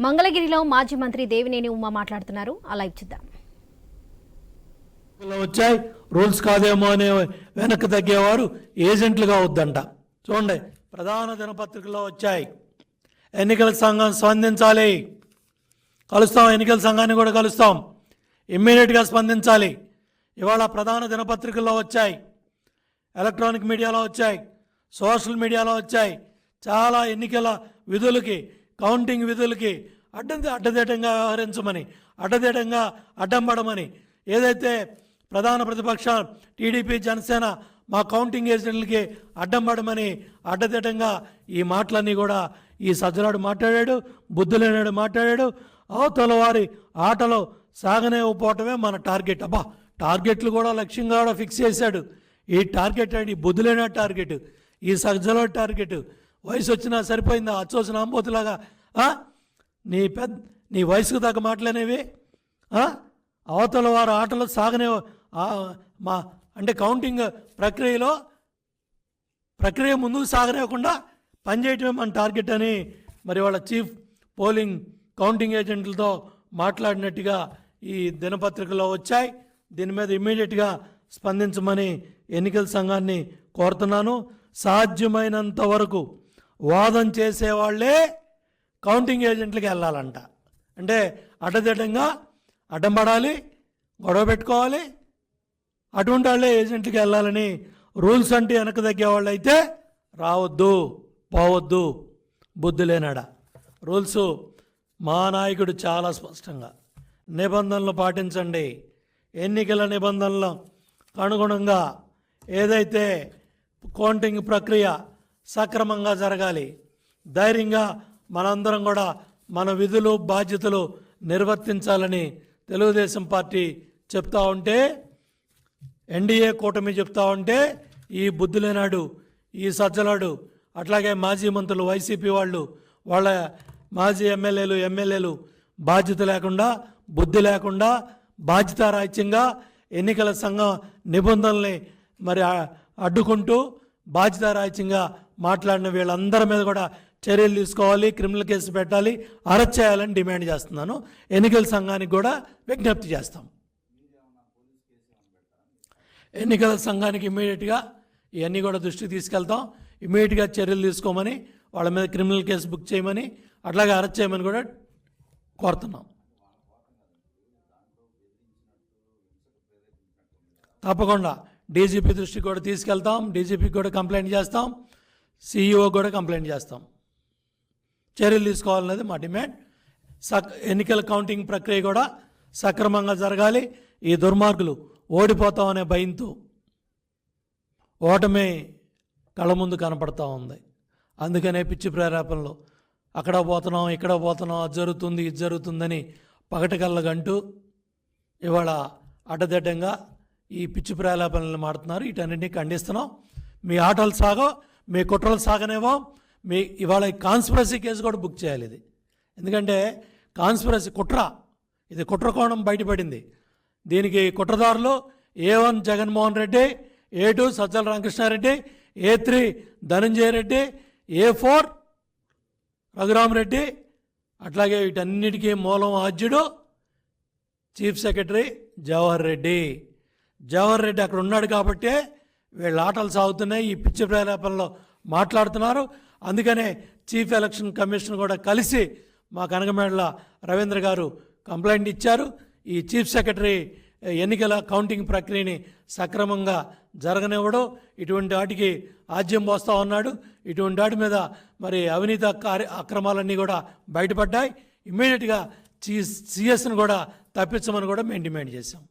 మంగళగిరిలో మాజీ మంత్రి దేవినేని ఉమా మాట్లాడుతున్నారు. అలా ఇచ్చిద్దాం ఇలా వచ్చాయి. రూల్స్ కాదేమో అనే వెనక్కి తగ్గేవారు ఏజెంట్లుగా వద్దంట. చూడండి ప్రధాన దినపత్రికల్లో వచ్చాయి. ఎన్నికల సంఘం స్పందించాలి. కలుస్తాం ఎన్నికల సంఘాన్ని కూడా కలుస్తాం. ఇమ్మీడియట్గా స్పందించాలి. ఇవాళ ప్రధాన దినపత్రికల్లో వచ్చాయి. ఎలక్ట్రానిక్ మీడియాలో వచ్చాయి. సోషల్ మీడియాలో వచ్చాయి. చాలా ఎన్నికల విధులకి కౌంటింగ్ విధులకి అడ్డం అడ్డదిడ్డంగా వ్యవహరించమని అడ్డదిడ్డంగా అడ్డం పడమని ఏదైతే ప్రధాన ప్రతిపక్ష టీడీపీ జనసేన మా కౌంటింగ్ ఏజెంట్లకి అడ్డం పడమని అడ్డదిడ్డంగా ఈ మాటలన్నీ కూడా ఈ సజ్జనాడు మాట్లాడాడు బుద్ధులేనాడు మాట్లాడాడు. అవతల వారి ఆటలో సాగనేకపోవటమే మన టార్గెట్. అబ్బా టార్గెట్లు కూడా లక్ష్యంగా కూడా ఫిక్స్ చేశాడు. ఈ టార్గెట్ అండి బుద్ధులైన టార్గెట్ ఈ సజ్జలో టార్గెట్. వయసు వచ్చినా సరిపోయిందా? అచ్చోసిన అంబోతులాగా నీ పెద్ద నీ వయసుకు తగ్గ మాటలనేవి? అవతల వారు ఆటలు సాగనే మా అంటే కౌంటింగ్ ప్రక్రియలో ప్రక్రియ ముందుకు సాగనివ్వకుండా పనిచేయటమే మన టార్గెట్ అని మరి వాళ్ళ చీఫ్ పోలింగ్ కౌంటింగ్ ఏజెంట్లతో మాట్లాడినట్టుగా ఈ దినపత్రికలో వచ్చాయి. దీని మీద ఇమ్మీడియట్గా స్పందించమని ఎన్నికల సంఘాన్ని కోరుతున్నాను. సాధ్యమైనంత వరకు వాదం చేసేవాళ్ళే కౌంటింగ్ ఏజెంట్లకి వెళ్ళాలంట. అంటే అడ్డదిడ్డంగా అడ్డం పడాలి గొడవ పెట్టుకోవాలి అటువంటి వాళ్ళే ఏజెంట్కి వెళ్ళాలని రూల్స్ అంటే వెనక తగ్గే వాళ్ళు అయితే రావద్దు పోవద్దు బుద్ధి లేనాడ. రూల్స్ మా నాయకుడు చాలా స్పష్టంగా నిబంధనలు పాటించండి. ఎన్నికల నిబంధనలు అనుగుణంగా ఏదైతే కౌంటింగ్ ప్రక్రియ సక్రమంగా జరగాలి. ధైర్యంగా మనందరం కూడా మన విధులు బాధ్యతలు నిర్వర్తించాలని తెలుగుదేశం పార్టీ చెప్తా ఉంటే ఎన్డీఏ కూటమి చెప్తా ఉంటే ఈ బుద్ధులేనాడు ఈ సజ్జలాడు అట్లాగే మాజీ మంత్రులు వైసీపీ వాళ్ళు వాళ్ళ మాజీ ఎమ్మెల్యేలు ఎమ్మెల్యేలు బాధ్యత లేకుండా బుద్ధి లేకుండా బాధ్యతారాహిత్యంగా ఎన్నికల సంఘం నిబంధనల్ని మరి అడ్డుకుంటూ అడ్డుకుంటూ బాధ్యతారాహిత్యంగా మాట్లాడిన వీళ్ళందరి మీద కూడా చర్యలు తీసుకోవాలి క్రిమినల్ కేసు పెట్టాలి అరెస్ట్ చేయాలని డిమాండ్ చేస్తున్నాను. ఎన్నికల సంఘానికి కూడా విజ్ఞప్తి చేస్తాం. ఎన్నికల సంఘానికి ఇమీడియట్గా ఇవన్నీ కూడా దృష్టికి తీసుకెళ్తాం. ఇమీడియట్గా చర్యలు తీసుకోమని వాళ్ళ మీద క్రిమినల్ కేసు బుక్ చేయమని అట్లాగే అరెస్ట్ చేయమని కూడా కోరుతున్నాం. తప్పకుండా డీజీపీ దృష్టికి కూడా తీసుకెళ్తాం. డీజీపీకి కూడా కంప్లైంట్ చేస్తాం. సీఈఓ కూడా కంప్లైంట్ చేస్తాం. చర్యలు తీసుకోవాలన్నది మా డిమాండ్. సక్ ఎన్నికల కౌంటింగ్ ప్రక్రియ కూడా సక్రమంగా జరగాలి. ఈ దుర్మార్గులు ఓడిపోతామనే భయంతో ఓటమి కళ్ళ ముందు కనపడతా ఉంది. అందుకనే పిచ్చి ప్రేరేపణలో. అక్కడ పోతున్నాం ఇక్కడ పోతున్నాం అది జరుగుతుంది ఇది జరుగుతుందని పగటకల్లగంటూ ఇవాళ అడ్డదిడ్డంగా ఈ పిచ్చి ప్రేలాపనలు మాడుతున్నారు వీటన్నింటినీ ఖండిస్తున్నాం. మీ ఆటలు సాగో మీ కుట్రలు సాగనేవో మీ ఇవాళ కాన్స్పిరసీ కేసు కూడా బుక్ చేయాలి ఇది. ఎందుకంటే కాన్స్పిరసీ కుట్ర ఇది కుట్ర కోణం బయటపడింది. దీనికి కుట్రదారులు A one Jaganmohan Reddy A two Sajjala Ramakrishna Reddy A three Dhananjaya Reddy A four Raghurama Reddy అట్లాగే వీటన్నిటికీ మూలం ఆద్యుడు చీఫ్ సెక్రటరీ జవహర్ రెడ్డి. జవహర్ రెడ్డి అక్కడ ఉన్నాడు కాబట్టే వీళ్ళ ఆటలు సాగుతున్నాయి ఈ పిచ్చి ప్రేరేపణలో మాట్లాడుతున్నారు. అందుకనే చీఫ్ ఎలక్షన్ కమిషన్ కూడా కలిసి మా కనకమేడల రవీంద్ర గారు కంప్లైంట్ ఇచ్చారు. ఈ చీఫ్ సెక్రటరీ ఎన్నికల కౌంటింగ్ ప్రక్రియని సక్రమంగా జరగనివ్వడం. ఇటువంటి వాటికి ఆజ్యం పోస్తూ ఉన్నాడు. ఇటువంటి వాటి మీద మరి అవినీతి కార్య అక్రమాలన్నీ కూడా బయటపడ్డాయి. ఇమ్మీడియట్గా సి సిఎస్ని కూడా తప్పించమని కూడా మేము డిమాండ్ చేశాం.